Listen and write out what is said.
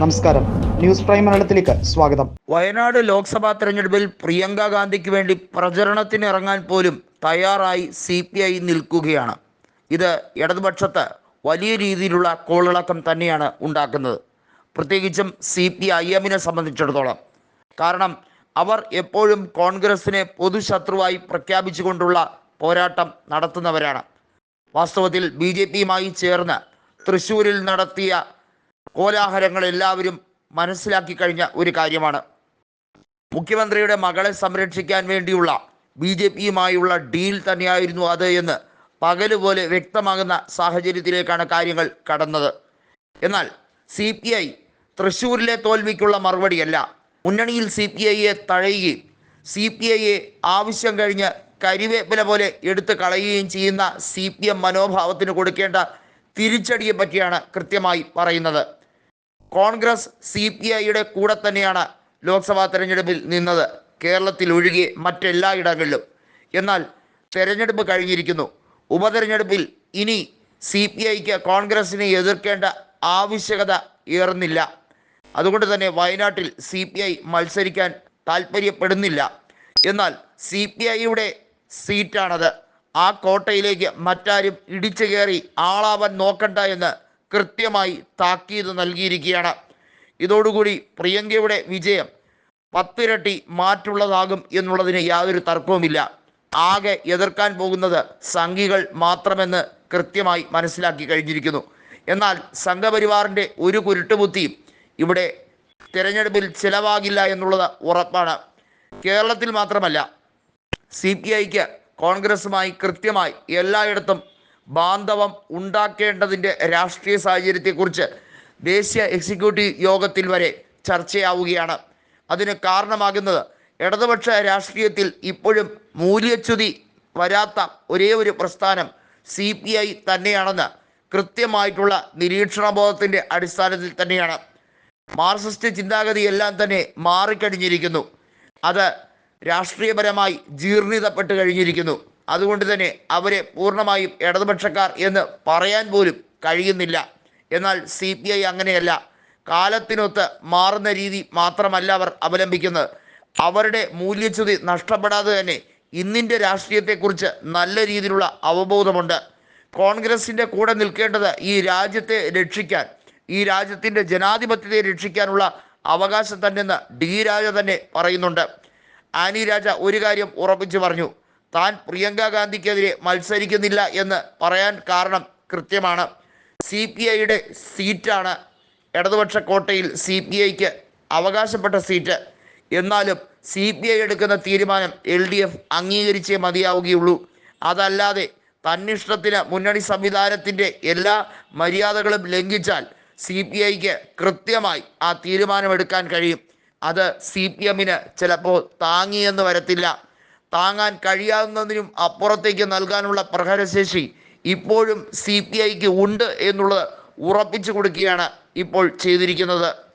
നമസ്കാരം. News prime മലയാളത്തിലേക്ക് സ്വാഗതം. വയനാട് ലോക്സഭാ തെരഞ്ഞെടുപ്പിൽ പ്രിയങ്ക ഗാന്ധിക്ക് വേണ്ടി പ്രചരണത്തിന് ഇറങ്ങാൻ പോലും തയ്യാറായി സി പി ഐ നിൽക്കുകയാണ്. ഇത് ഇടതുപക്ഷത്ത് വലിയ രീതിയിലുള്ള കോളിളക്കം തന്നെയാണ് ഉണ്ടാക്കുന്നത്. പ്രത്യേകിച്ചും സി പി ഐ എമ്മിനെ സംബന്ധിച്ചിടത്തോളം. കാരണം അവർ എപ്പോഴും കോൺഗ്രസിനെ പൊതുശത്രുവായി പ്രഖ്യാപിച്ചുകൊണ്ടുള്ള പോരാട്ടം നടത്തുന്നവരാണ്. വാസ്തവത്തിൽ ബി ജെ പിയുമായി ചേർന്ന് തൃശ്ശൂരിൽ നടത്തിയ കോലാഹലങ്ങൾ എല്ലാവരും മനസ്സിലാക്കി കഴിഞ്ഞ ഒരു കാര്യമാണ്. മുഖ്യമന്ത്രിയുടെ മകളെ സംരക്ഷിക്കാൻ വേണ്ടിയുള്ള ബി ജെ പിയുമായുള്ള ഡീൽ തന്നെയായിരുന്നു അത് എന്ന് പകൽ പോലെ വ്യക്തമാകുന്ന സാഹചര്യത്തിലേക്കാണ് കാര്യങ്ങൾ കടന്നത്. എന്നാൽ സി പി ഐ തൃശ്ശൂരിലെ തോൽവിക്കുള്ള മറുപടിയല്ല. മുന്നണിയിൽ സി പി ഐയെ തഴയുകയും സി പി ഐയെ ആവശ്യം കഴിഞ്ഞ് കരിവേപ്പില പോലെ എടുത്തു കളയുകയും ചെയ്യുന്ന സി പി എം മനോഭാവത്തിന് കൊടുക്കേണ്ട തിരിച്ചടിയെ പറ്റിയാണ് കൃത്യമായി പറയുന്നത്. കോൺഗ്രസ് സി പി ഐയുടെ കൂടെ തന്നെയാണ് ലോക്സഭാ തെരഞ്ഞെടുപ്പിൽ നിന്നത്. കേരളത്തിൽ ഒഴികെ മറ്റെല്ലായിടങ്ങളിലും. എന്നാൽ തെരഞ്ഞെടുപ്പ് കഴിഞ്ഞിരിക്കുന്നു. ഉപതെരഞ്ഞെടുപ്പിൽ ഇനി സി പി ഐക്ക് കോൺഗ്രസിനെ എതിർക്കേണ്ട ആവശ്യകത ഏറുന്നില്ല. അതുകൊണ്ട് തന്നെ വയനാട്ടിൽ സി പി ഐ മത്സരിക്കാൻ താല്പര്യപ്പെടുന്നില്ല എന്നാൽ സി പി ഐയുടെ സീറ്റാണത്. ആ കോട്ടയിലേക്ക് മറ്റാരും ഇടിച്ചു കയറി ആളാവാൻ നോക്കണ്ട എന്ന് കൃത്യമായി താക്കീത് നൽകിയിരിക്കുകയാണ്. ഇതോടുകൂടി പ്രിയങ്കയുടെ വിജയം പത്തിരട്ടി മാറ്റുള്ളതാകും എന്നുള്ളതിന് യാതൊരു തർക്കവുമില്ല. ആകെ എതിർക്കാൻ പോകുന്നത് സംഘികൾ മാത്രമെന്ന് കൃത്യമായി മനസ്സിലാക്കി കഴിഞ്ഞിരിക്കുന്നു. എന്നാൽ സംഘപരിവാറിന്റെ ഒരു കുരുട്ടുബുദ്ധിയും ഇവിടെ തിരഞ്ഞെടുപ്പിൽ ചിലവാകില്ല എന്നുള്ളത് ഉറപ്പാണ്. കേരളത്തിൽ മാത്രമല്ല സി പി ഐക്ക് കോൺഗ്രസുമായി കൃത്യമായി എല്ലായിടത്തും ബാന്ധവം ഉണ്ടാക്കേണ്ടതിന്റെ രാഷ്ട്രീയ സാഹചര്യത്തെക്കുറിച്ച് ദേശീയ എക്സിക്യൂട്ടീവ് യോഗത്തിൽ വരെ ചർച്ചയാവുകയാണ്. അതിന് കാരണമാകുന്നത് ഇടതുപക്ഷ രാഷ്ട്രീയത്തിൽ ഇപ്പോഴും മൂല്യച്യുതി വരാത്ത ഒരേ ഒരു പ്രസ്ഥാനം സി പി ഐ തന്നെയാണെന്ന് കൃത്യമായിട്ടുള്ള നിരീക്ഷണബോധത്തിന്റെ അടിസ്ഥാനത്തിൽ തന്നെയാണ്. മാർക്സിസ്റ്റ് ചിന്താഗതി എല്ലാം തന്നെ മാറിക്കഴിഞ്ഞിരിക്കുന്നു. അത് രാഷ്ട്രീയപരമായി ജീർണിതപ്പെട്ട് കഴിഞ്ഞിരിക്കുന്നു. അതുകൊണ്ട് തന്നെ അവരെ പൂർണമായും ഇടതുപക്ഷക്കാർ എന്ന് പറയാൻ പോലും കഴിയുന്നില്ല. എന്നാൽ സി പി ഐ അങ്ങനെയല്ല. കാലത്തിനൊത്ത് മാറുന്ന രീതി മാത്രമല്ല അവർ അവലംബിക്കുന്നത്. അവരുടെ മൂല്യച്യുതി നഷ്ടപ്പെടാതെ തന്നെ ഇന്നിന്റെ രാഷ്ട്രീയത്തെക്കുറിച്ച് നല്ല രീതിയിലുള്ള അവബോധമുണ്ട്. കോൺഗ്രസിന്റെ കൂടെ നിൽക്കേണ്ടത് ഈ രാജ്യത്തെ രക്ഷിക്കാൻ ഈ രാജ്യത്തിന്റെ ജനാധിപത്യത്തെ രക്ഷിക്കാനുള്ള അവകാശം തന്നെയെന്ന് ഡി രാജ തന്നെ പറയുന്നുണ്ട്. ആനി രാജ ഒരു കാര്യം ഉറപ്പിച്ചു പറഞ്ഞു. താൻ പ്രിയങ്ക ഗാന്ധിക്കെതിരെ മത്സരിക്കുന്നില്ല എന്ന് പറയാൻ കാരണം കൃത്യമാണ്. സി പി ഐയുടെ സീറ്റാണ് ഇടതുപക്ഷ കോട്ടയിൽ സി പി ഐക്ക് അവകാശപ്പെട്ട സീറ്റ്. എന്നാലും സി പി ഐ എടുക്കുന്ന തീരുമാനം എൽ ഡി എഫ് അംഗീകരിച്ചേ മതിയാവുകയുള്ളൂ. അതല്ലാതെ തന്നിഷ്ടത്തിന് മുന്നണി സംവിധാനത്തിന്റെ എല്ലാ മര്യാദകളും ലംഘിച്ചാൽ സി പി ഐക്ക് കൃത്യമായി ആ തീരുമാനമെടുക്കാൻ കഴിയും. അത് സി പി എമ്മിന് ചിലപ്പോൾ താങ്ങിയെന്ന് വരത്തില്ല. താങ്ങാൻ കഴിയാവുന്നതിനും അപ്പുറത്തേക്ക് നൽകാനുള്ള പ്രഹരശേഷി ഇപ്പോഴും സി പി ഐക്ക് ഉണ്ട് എന്നുള്ളത് ഉറപ്പിച്ചു കൊടുക്കുകയാണ് ഇപ്പോൾ ചെയ്തിരിക്കുന്നത്.